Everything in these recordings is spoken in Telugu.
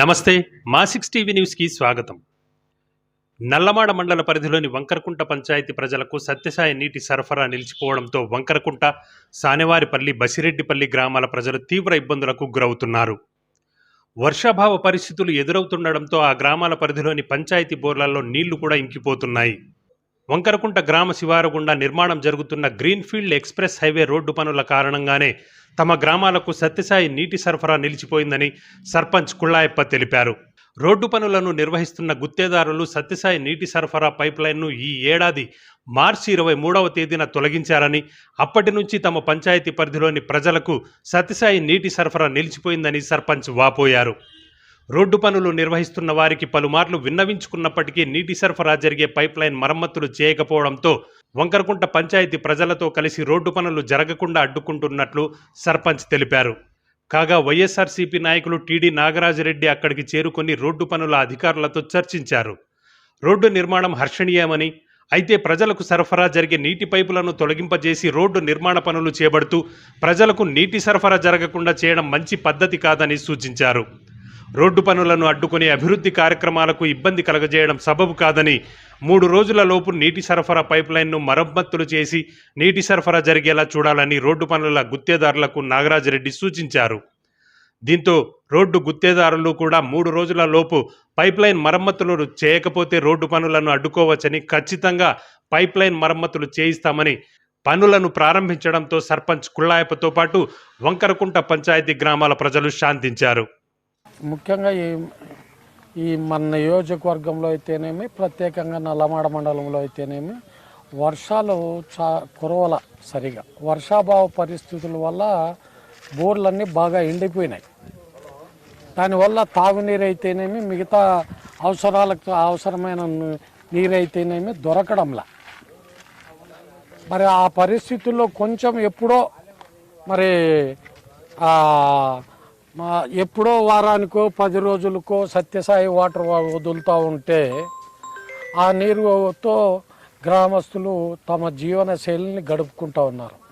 నమస్తే మా సిక్స్ టీవీ న్యూస్కి స్వాగతం. నల్లమాడ మండల పరిధిలోని వంకరకుంట పంచాయతీ ప్రజలకు సత్యసాయి నీటి సరఫరా నిలిచిపోవడంతో వంకరకుంట సానెవారిపల్లి బసిరెడ్డిపల్లి గ్రామాల ప్రజలు తీవ్ర ఇబ్బందులకు గురవుతున్నారు. వర్షాభావ పరిస్థితులు ఎదురవుతుండడంతో ఆ గ్రామాల పరిధిలోని పంచాయతీ బోర్లలో నీళ్ళు కూడా ఇంకిపోతున్నాయి. వంకరకుంట గ్రామ శివారు గుండా నిర్మాణం జరుగుతున్న గ్రీన్ఫీల్డ్ ఎక్స్ప్రెస్ హైవే రోడ్డు పనుల కారణంగానే తమ గ్రామాలకు సత్యసాయి నీటి సరఫరా నిలిచిపోయిందని సర్పంచ్ కుళ్ళాయప్ప తెలిపారు. రోడ్డు పనులను నిర్వహిస్తున్న గుత్తేదారులు సత్యసాయి నీటి సరఫరా పైప్లైన్ను ఈ ఏడాది మార్చి ఇరవై మూడవ తేదీన తొలగించారని అప్పటి నుంచి తమ పంచాయతీ పరిధిలోని ప్రజలకు సత్యసాయి నీటి సరఫరా నిలిచిపోయిందని సర్పంచ్ వాపోయారు. రోడ్డు పనులు నిర్వహిస్తున్న వారికి పలుమార్లు విన్నవించుకున్నప్పటికీ నీటి సరఫరా జరిగే పైప్లైన్ మరమ్మతులు చేయకపోవడంతో వంకరకుంట పంచాయతీ ప్రజలతో కలిసి రోడ్డు పనులు జరగకుండా అడ్డుకుంటున్నట్లు సర్పంచ్ తెలిపారు. కాగా వైఎస్ఆర్సీపీ నాయకులు టీడీ నాగరాజరెడ్డి అక్కడికి చేరుకొని రోడ్డు పనుల అధికారులతో చర్చించారు. రోడ్డు నిర్మాణం హర్షణీయమని అయితే ప్రజలకు సరఫరా జరిగే నీటి పైపులను తొలగింపజేసి రోడ్డు నిర్మాణ పనులు చేపడుతూ ప్రజలకు నీటి సరఫరా జరగకుండా చేయడం మంచి పద్ధతి కాదని సూచించారు. రోడ్డు పనులను అడ్డుకుని అభివృద్ధి కార్యక్రమాలకు ఇబ్బంది కలగజేయడం సబబు కాదని మూడు రోజుల లోపు నీటి సరఫరా పైప్లైన్ను మరమ్మత్తులు మరమ్మతులు చేసి నీటి సరఫరా జరిగేలా చూడాలని రోడ్డు పనుల గుత్తేదారులకు నాగరాజరెడ్డి సూచించారు. దీంతో రోడ్డు గుత్తేదారులు కూడా మూడు రోజుల లోపు పైప్లైన్ మరమ్మతులు చేయకపోతే రోడ్డు పనులను అడ్డుకోవచ్చని ఖచ్చితంగా పైప్లైన్ మరమ్మతులు చేయిస్తామని పనులను ప్రారంభించడంతో సర్పంచ్ కుళ్ళాయపతో పాటు వంకరకుంట పంచాయతీ గ్రామాల ప్రజలు శాంతించారు. ముఖ్యంగా ఈ ఈ మన నియోజకవర్గంలో అయితేనేమి ప్రత్యేకంగా నల్లమాడ మండలంలో అయితేనేమి వర్షాలు చా కురవల సరిగా. వర్షాభావ పరిస్థితుల వల్ల బోర్లన్నీ బాగా ఎండిపోయినాయి. దానివల్ల తాగునీరు అయితేనేమి మిగతా అవసరాలకు అవసరమైన నీరు అయితేనేమి దొరకడంలా. మరి ఆ పరిస్థితుల్లో కొంచెం ఎప్పుడో మరి మా ఎప్పుడో వారానికో పది రోజులకో సత్యసాయి వాటర్ వదులుతూ ఉంటే ఆ నీరుతో గ్రామస్తులు తమ జీవన శైలిని గడుపుకుంటూ ఉన్నారు.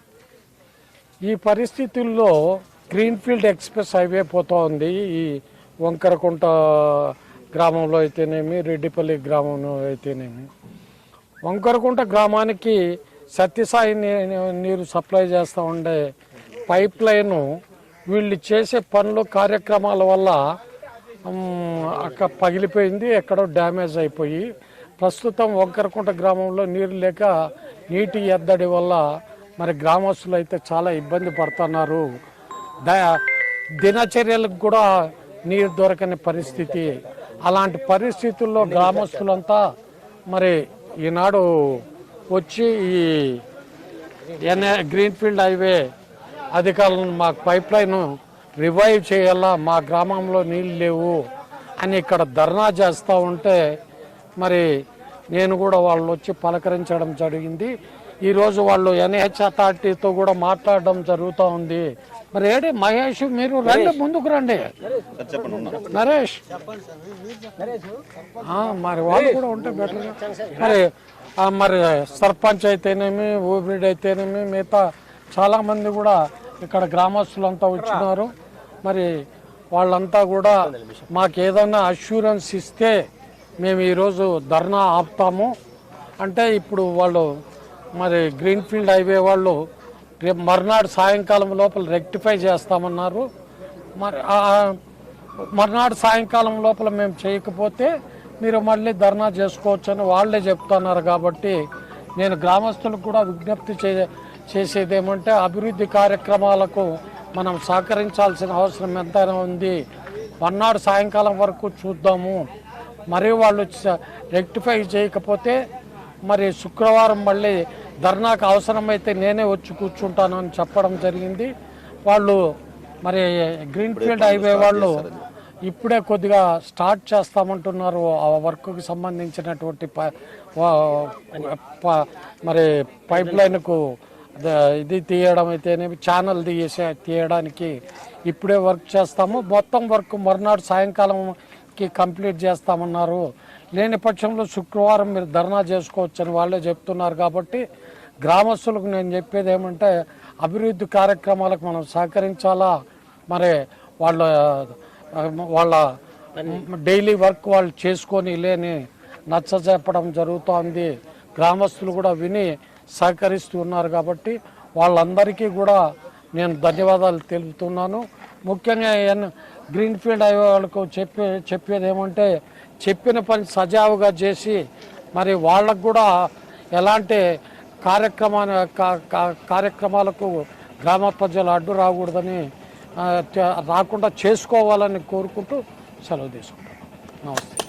ఈ పరిస్థితుల్లో గ్రీన్ఫీల్డ్ ఎక్స్ప్రెస్ హైవే పోతూ ఉంది. ఈ వంకరకుంట గ్రామంలో అయితేనేమి రెడ్డిపల్లి గ్రామంలో అయితేనేమి. వంకరకుంట గ్రామానికి సత్యసాయి నీ- నీరు సప్లై చేస్తూ ఉండే పైప్ లైను వీళ్ళు చేసే పనులు కార్యక్రమాల వల్ల అక్కడ పగిలిపోయింది ఎక్కడో డ్యామేజ్ అయిపోయి. ప్రస్తుతం వంకరకుంట గ్రామంలో నీరు లేక నీటి ఎద్దడి వల్ల మరి గ్రామస్తులు అయితే చాలా ఇబ్బంది పడుతున్నారు. దినచర్యలకు కూడా నీరు దొరకని పరిస్థితి. అలాంటి పరిస్థితుల్లో గ్రామస్తులంతా మరి ఈనాడు వచ్చి ఈ ఎన్ఏ గ్రీన్ఫీల్డ్ హైవే అధికారులను మాకు పైప్ లైన్ రివైవ్ చేయాలా? మా గ్రామంలో నీళ్ళు లేవు అని ఇక్కడ ధర్నా చేస్తూ ఉంటే మరి నేను కూడా వాళ్ళు వచ్చి పలకరించడం జరిగింది. ఈరోజు వాళ్ళు ఎన్హెచ్ అథారిటీతో కూడా మాట్లాడడం జరుగుతూ ఉంది. మరి ఏడి మహేష్ మీరు రండి ముందుకు రండి. నరేష్. మరి వాళ్ళు కూడా ఉంటే బెటర్ మరి మరి సర్పంచ్ అయితేనేమి ఊపిడి అయితేనేమి మిగతా చాలా మంది కూడా ఇక్కడ గ్రామస్తులంతా వచ్చినారు. మరి వాళ్ళంతా కూడా మాకు ఏదైనా అష్యూరెన్స్ ఇస్తే మేము ఈరోజు ధర్నా ఆపుతాము. అంటే ఇప్పుడు వాళ్ళు మరి గ్రీన్ఫీల్డ్ హైవే వాళ్ళు రేపు మర్నాడు సాయంకాలం లోపల రెక్టిఫై చేస్తామన్నారు. మరి మర్నాడు సాయంకాలం లోపల మేము చేయకపోతే మీరు మళ్ళీ ధర్నా చేసుకోవచ్చని వాళ్ళే చెప్తున్నారు కాబట్టి నేను గ్రామస్తులకు కూడా విజ్ఞప్తి చే చేసేది ఏమంటే అభివృద్ధి కార్యక్రమాలకు మనం సహకరించాల్సిన అవసరం ఎంతైనా ఉంది. మర్నాడు సాయంకాలం వరకు చూద్దాము. మరి వాళ్ళు రెక్టిఫై చేయకపోతే మరి శుక్రవారం మళ్ళీ ధర్నాకు అవసరమైతే నేనే వచ్చి కూర్చుంటాను అని చెప్పడం జరిగింది. వాళ్ళు మరి గ్రీన్ఫీల్డ్ హైవే వాళ్ళు ఇప్పుడే కొద్దిగా స్టార్ట్ చేస్తామంటున్నారు. ఆ వర్క్కి సంబంధించినటువంటి మరి పైప్ లైన్కు ఇది తీయడం అయితేనేమి ఛానల్ తీసే తీయడానికి ఇప్పుడే వర్క్ చేస్తాము. మొత్తం వర్క్ మరునాడు సాయంకాలంకి కంప్లీట్ చేస్తామన్నారు. లేని పక్షంలో శుక్రవారం మీరు ధర్నా చేసుకోవచ్చని వాళ్ళే చెప్తున్నారు కాబట్టి గ్రామస్తులకు నేను చెప్పేది ఏమంటే అభివృద్ధి కార్యక్రమాలకు మనం సహకరించాలా? మరి వాళ్ళ వాళ్ళ డైలీ వర్క్ వాళ్ళు చేసుకొని లేని నచ్చ చెప్పడం జరుగుతోంది. గ్రామస్తులు కూడా విని సహకరిస్తూ ఉన్నారు కాబట్టి వాళ్ళందరికీ కూడా నేను ధన్యవాదాలు తెలుపుతున్నాను. ముఖ్యంగా ఎన్ గ్రీన్ ఫీల్డ్ అయ్యే వాళ్ళకు చెప్పే చెప్పేది ఏమంటే చెప్పిన పని సజావుగా చేసి మరి వాళ్ళకు కూడా ఎలాంటి కార్యక్రమాన్ని కార్యక్రమాలకు గ్రామ ప్రజలు అడ్డు రాకూడదని రాకుండా చేసుకోవాలని కోరుకుంటూ సెలవు తీసుకుంటాను నమస్తే.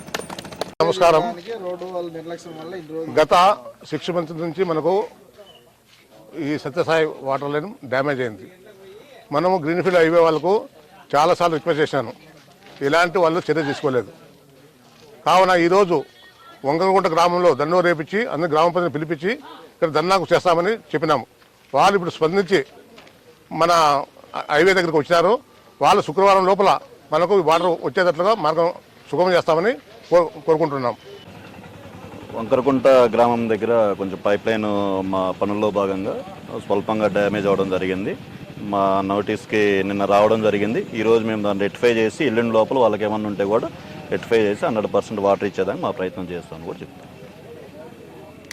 నమస్కారం. గత సిక్స్ మంత్స్ నుంచి మనకు ఈ సత్యసాయి వాటర్ లైన్ డ్యామేజ్ అయింది. మనము గ్రీన్ఫీల్డ్ హైవే వాళ్ళకు చాలాసార్లు రిక్వెస్ట్ చేశాను. ఇలాంటి వాళ్ళు చర్య తీసుకోలేదు. కావున ఈరోజు వంగలగుంట గ్రామంలో దండో రేపించి అందరి గ్రామ ప్రజలను పిలిపించి ఇక్కడ ధర్నాకు చేస్తామని చెప్పినాము. వాళ్ళు ఇప్పుడు స్పందించి మన హైవే దగ్గరికి వచ్చినారు. వాళ్ళు శుక్రవారం లోపల మనకు ఈ వాటర్ వచ్చేటట్లుగా మార్గం సుగమం చేస్తామని కోరుకుంటున్నాం. వంకరకుంట గ్రామం దగ్గర కొంచెం పైప్ లైన్ మా పనుల్లో భాగంగా స్వల్పంగా డ్యామేజ్ అవ్వడం జరిగింది. మా నోటీస్కి నిన్న రావడం జరిగింది. ఈరోజు మేము దాన్ని రెటిఫై చేసి ఎల్లుండి లోపల వాళ్ళకి ఏమన్నా ఉంటే కూడా రెటిఫై చేసి హండ్రెడ్ పర్సెంట్ వాటర్ ఇచ్చేదానికి మా ప్రయత్నం చేస్తామని కూడా చెప్తాం